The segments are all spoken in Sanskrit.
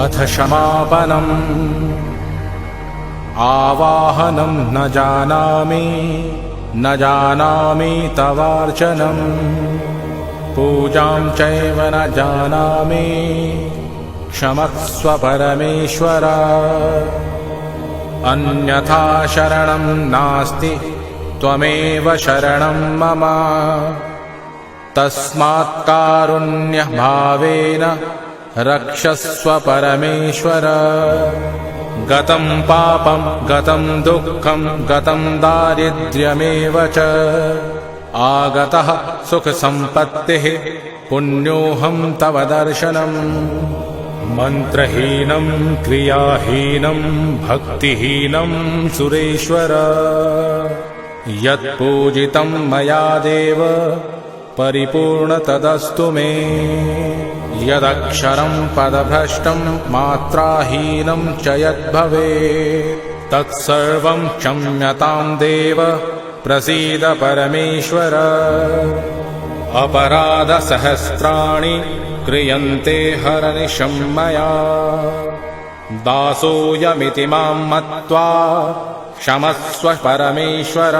अथ क्षमापनम् आवाहनं न जानामि न जानामि तवार्चनम् पूजां चैव न जानामि क्षमस्व परमेश्वर अन्यथा शरणं नास्ति त्वमेव शरणं मम। तस्मात्कारुण्यभावेन रक्षस्व परमेश्वर। गतं पापं गतं दुःखं गतं दारिद्र्यमेव च। आगतः सुखसम्पत्तिः पुण्योऽहं तव दर्शनम्। मन्त्रहीनं क्रियाहीनं भक्तिहीनं सुरेश्वर। यत्पूजितं मया देव परिपूर्णतदस्तु मे यदक्षरं पदभ्रष्टं मात्राहीनं च यद्भवेत्। तत्सर्वं क्षम्यतां देव प्रसीद परमेश्वर। अपराधसहस्राणि क्रियन्ते हरनिशं मया। दासोऽयमिति मां मत्वा क्षमस्व परमेश्वर।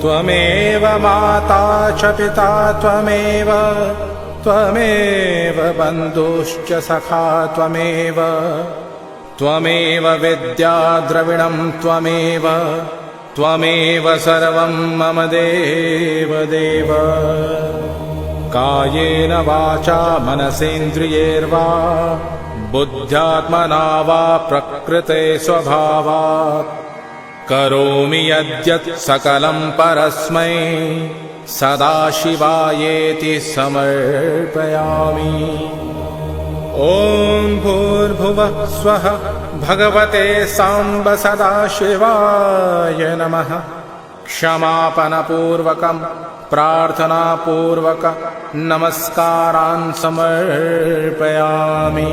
त्वमेव माता च पिता त्वमेव त्वमेव बन्धुश्च सखा त्वमेव। त्वमेव विद्या द्रविणं त्वमेव। त्वमेव सर्वं मम देव देव। कायेन वाचा मनसेन्द्रियैर्वा बुद्ध्यात्मना वा प्रकृते स्वभावात् करोमि यद्यत् सकलं परस्मै सदाशिवायेति समर्पयामि। ॐ भूर्भुवः स्वः भगवते साम्ब सदाशिवाय नमः। क्षमापनपूर्वकं प्रार्थनापूर्वक नमस्कारान् समर्पयामि